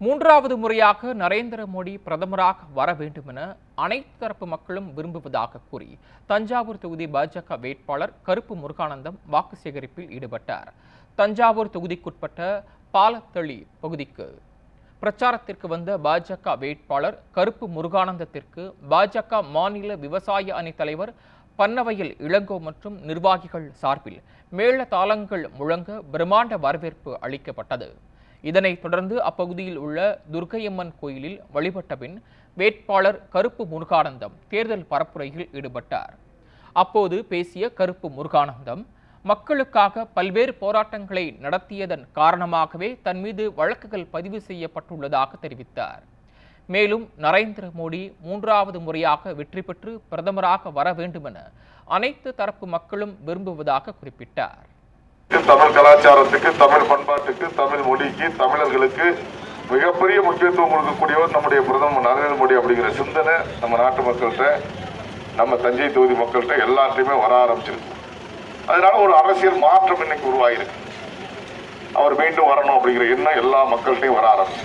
மூன்றாவது முறையாக நரேந்திர மோடி பிரதமராக வர வேண்டும் என அனைத்து தரப்பு மக்களும் விரும்புவதாக கூறி தஞ்சாவூர் தொகுதி பாஜக வேட்பாளர் கருப்பு முருகானந்தம் வாக்கு சேகரிப்பில் ஈடுபட்டார். தஞ்சாவூர் தொகுதிக்குட்பட்ட பாலத்தளி பகுதிக்கு பிரச்சாரத்திற்கு வந்த பாஜக வேட்பாளர் கருப்பு முருகானந்தத்திற்கு பாஜக மாநில விவசாய அணி தலைவர் பன்னவையில் இளங்கோ மற்றும் நிர்வாகிகள் சார்பில் மேள தாளங்கள் முழங்க பிரம்மாண்ட வரவேற்பு அளிக்கப்பட்டது. இதனைத் தொடர்ந்து அப்பகுதியில் உள்ள துர்க்கையம்மன் கோயிலில் வழிபட்ட பின் வேட்பாளர் கருப்பு முருகானந்தம் தேர்தல் பரப்புரையில் ஈடுபட்டார். அப்போது பேசிய கருப்பு முருகானந்தம் மக்களுக்காக பல்வேறு போராட்டங்களை நடத்தியதன் காரணமாகவே தன் மீது வழக்குகள் பதிவு செய்யப்பட்டுள்ளதாக தெரிவித்தார். மேலும் நரேந்திர மோடி மூன்றாவது முறையாக வெற்றி பெற்று பிரதமராக வர வேண்டுமென அனைத்து தரப்பு மக்களும் விரும்புவதாக குறிப்பிட்டார். தமிழ் கலாச்சாரத்துக்கு தமிழ் பண்பாட்டுக்கு தமிழ் மொழிக்கு தமிழர்களுக்கு மிகப்பெரிய முக்கியத்துவம் கொடுக்கக்கூடியவர் நம்முடைய பிரதமர் நரேந்திர மோடி அப்படிங்கிற சிந்தனை நம்ம நாட்டு மக்கள்கிட்ட நம்ம தஞ்சை தொகுதி மக்கள்கிட்ட எல்லாத்தையுமே வர ஆரம்பிச்சிருக்கு. அதனால ஒரு அரசியல் மாற்றம் இன்னைக்கு உருவாகிருக்கு அவர் மீண்டும் வரணும் அப்படிங்கிற எண்ணம் எல்லா மக்கள்கிட்டையும் வர ஆரம்பிச்சு